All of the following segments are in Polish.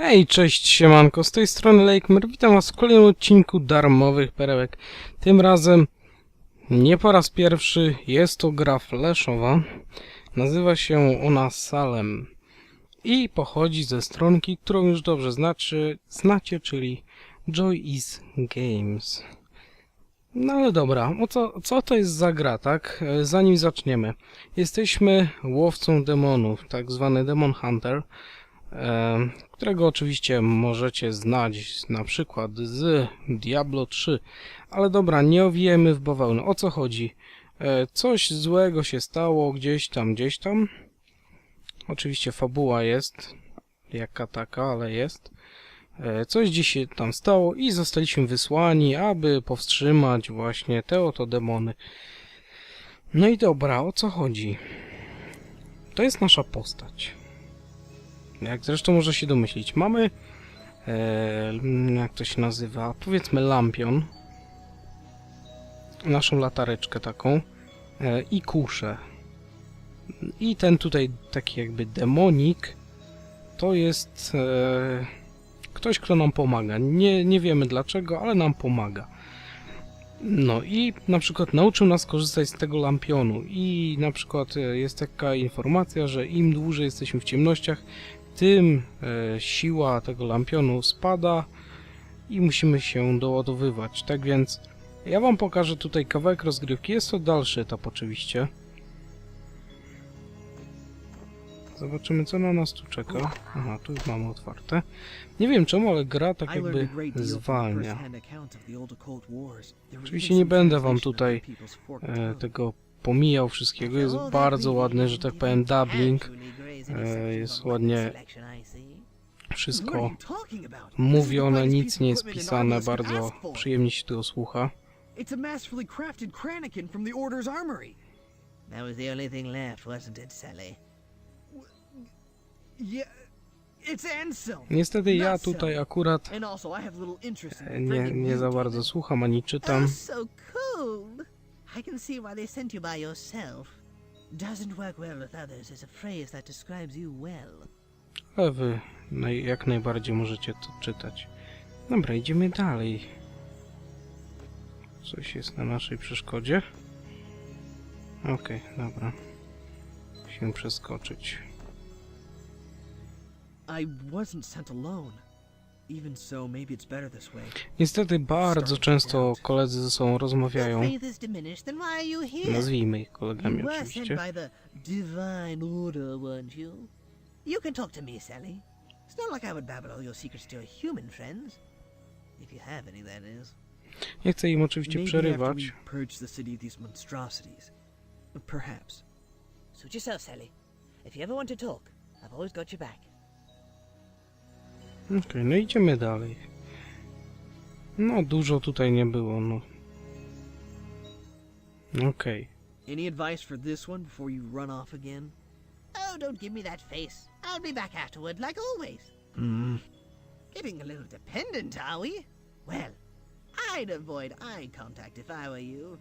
Hej, cześć, siemanko, z tej strony Lakemer, witam was w kolejnym odcinku darmowych perełek. Tym razem, nie po raz pierwszy, jest to gra flashowa. Nazywa się ona Salem i pochodzi ze stronki, którą już dobrze znaczy, znacie, czyli Joy is Games. No ale dobra, co, co to jest za gra, tak? E, Zanim zaczniemy. Jesteśmy łowcą demonów, tak zwany Demon Hunter którego oczywiście możecie znać na przykład z Diablo 3. Ale dobra, nie owijemy w bawełnę. O co chodzi? E, Coś złego się stało gdzieś tam, gdzieś tam. Oczywiście fabuła jest, jaka taka, ale jest. E, Coś gdzieś się tam stało i zostaliśmy wysłani, aby powstrzymać właśnie te oto demony. No i dobra, o co chodzi? To jest nasza postać. Jak zresztą może się domyślić, mamy e, jak to się nazywa, powiedzmy lampion, naszą latareczkę taką e, i kuszę. I ten tutaj taki jakby demonik to jest e, ktoś, kto nam pomaga. Nie, nie wiemy dlaczego, ale nam pomaga. No i na przykład nauczył nas korzystać z tego lampionu i na przykład e, jest taka informacja, że im dłużej jesteśmy w ciemnościach, tym e, siła tego lampionu spada i musimy się doładowywać. Tak więc ja wam pokażę tutaj kawałek rozgrywki. Jest to dalszy etap oczywiście. Zobaczymy co na nas tu czeka. Aha, tu już mamy otwarte. Nie wiem czemu, ale gra tak jakby zwalnia. Oczywiście nie będę wam tutaj E, tego pomijał wszystkiego. Jest bardzo ładny, że tak powiem, dubbing. E, jest ładnie wszystko mówione, nic nie jest pisane, bardzo przyjemnie się tego słucha. It's a masterfully crafted Kranikin from the Order's armory. That was the only thing left, wasn't it, Sally? Yeah, it's Anselm. Niestety ja tutaj akurat e, nie, nie za bardzo słucham ani czytam. Oh, so cool! I can see why they sent you by yourself. Doesn't work well with others is a phrase that describes you well. Ale wy naj, jak najbardziej możecie to czytać. Dobra, idziemy dalej. Coś jest na naszej przeszkodzie. Okej, dobra. Musimy przeskoczyć. I wasn't sent alone. Niestety bardzo często koledzy ze sobą Your rozmawiają. faith is diminished, then why are you here? Nazwijmy ich kolegami You were sent oczywiście. by the Divine Order, weren't you? You can talk to me, Sally. It's not like I would babble all your secrets to your human friends. If you have any, that is. Nie chcę im oczywiście Maybe przerywać. purge the city of these monstrosities. Perhaps. Suit yourself, Sally. If you ever want to talk, I've always got your back. Okej, no idziemy dalej. No dużo tutaj nie było, no. Okej. Any advice for this one before you run off again? Oh, don't give me that face. I'll be back afterward, like always. Hmm. Getting a little dependent, are we? Well, I'd avoid eye contact if I were you.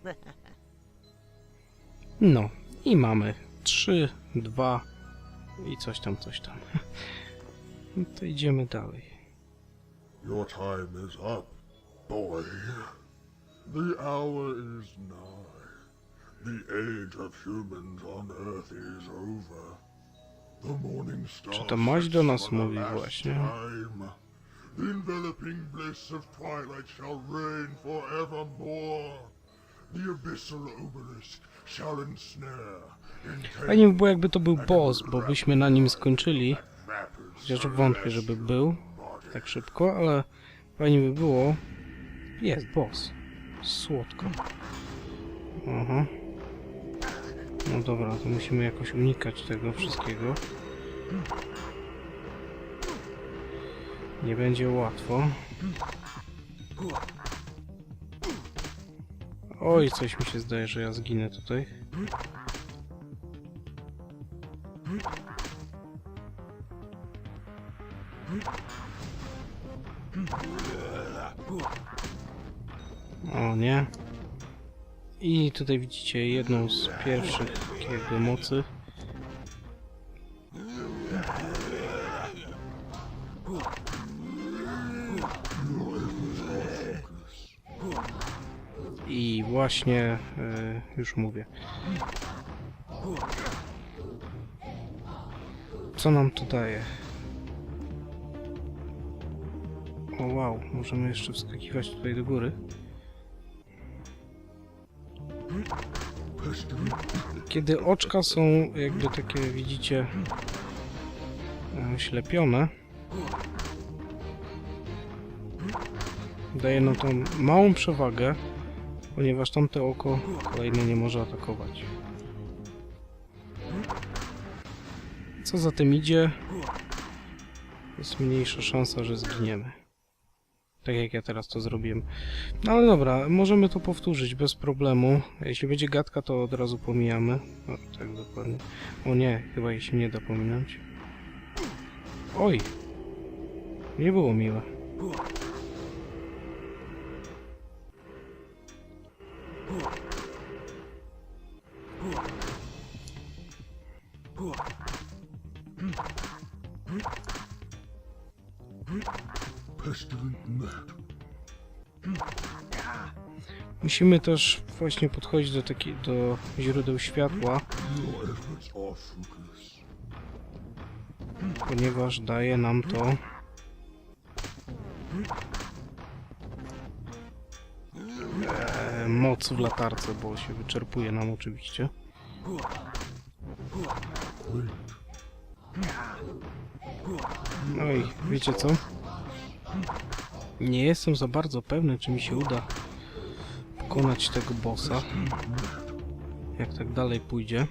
No. I mamy 3, 2 i coś tam, coś tam. No to idziemy dalej. Your time is up, boy. The hour is nigh. The age of humans on Earth is over. The morning star Czy to maź do nas mówi właśnie? Time. The enveloping bliss of twilight shall reign forevermore. The abyssal obelisk shall ensnare. Fajnie by było jakby to był boss, bo byśmy na nim skończyli. Chociaż wątpię, żeby był tak szybko, ale fajnie by było. Jest boss. Słodko. Aha. No dobra, to musimy jakoś unikać tego wszystkiego. Nie będzie łatwo. Oj, coś mi się zdaje, że ja zginę tutaj. O nie. I tutaj widzicie jedną z pierwszych jego mocy. I właśnie y, już mówię. Co nam tu daje? O wow, możemy jeszcze wskakiwać tutaj do góry. Kiedy oczka są jakby takie, widzicie, e, ślepione, daje nam to małą przewagę, ponieważ tamte oko kolejne nie może atakować. Co za tym idzie, jest mniejsza szansa, że zginiemy. Tak jak ja teraz to zrobiłem. No ale dobra, możemy to powtórzyć bez problemu. Jeśli będzie gadka, to od razu pomijamy. O, tak dokładnie. O nie, chyba jej się nie da pominąć. Oj! Nie było miłe. Net. Musimy też właśnie podchodzić do, taki, do źródeł światła, ponieważ daje nam to e, moc w latarce, bo się wyczerpuje nam oczywiście. No i wiecie co? Nie jestem za bardzo pewny, czy mi się uda pokonać tego bossa. Jak tak dalej pójdzie.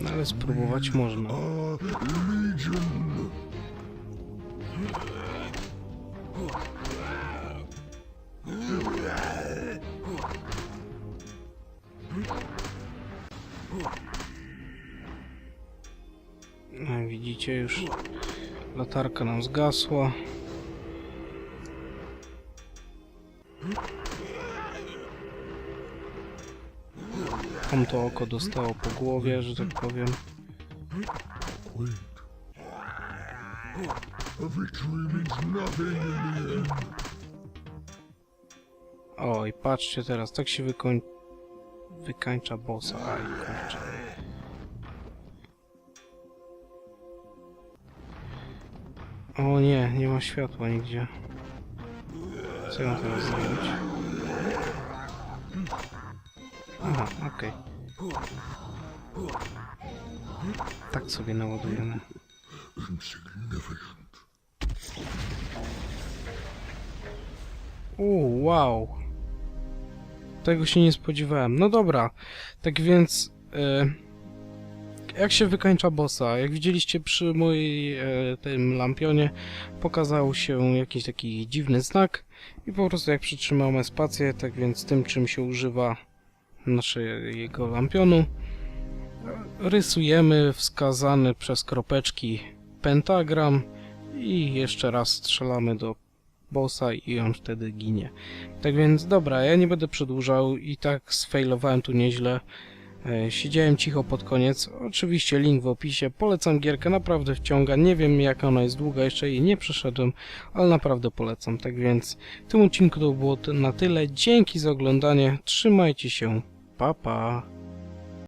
No ale spróbować można. No, widzicie już latarka nam zgasła. Tamto oko dostało po głowie, że tak powiem. Wait. A victory means nothing in the end. O, i patrzcie teraz, tak się wykoń... wykańcza bossa. Aj, kurczę. O nie, nie ma światła nigdzie. Co ja mam teraz zrobić? Aha, okej. Tak sobie naładujemy. Uuu, wow. Tego się nie spodziewałem. No dobra, tak więc... E, jak się wykańcza bossa? Jak widzieliście przy mojej e, tym lampionie, pokazał się jakiś taki dziwny znak i po prostu jak przytrzymamy spację, tak więc tym czym się używa naszego lampionu, rysujemy wskazany przez kropeczki pentagram i jeszcze raz strzelamy do bossa i on wtedy ginie. Tak więc dobra, ja nie będę przedłużał i tak sfailowałem tu nieźle. E, Siedziałem cicho pod koniec. Oczywiście link w opisie. Polecam gierkę, naprawdę wciąga. Nie wiem jak ona jest długa, jeszcze jej nie przeszedłem, ale naprawdę polecam. Tak więc w tym odcinku to było na tyle. Dzięki za oglądanie. Trzymajcie się. Pa pa.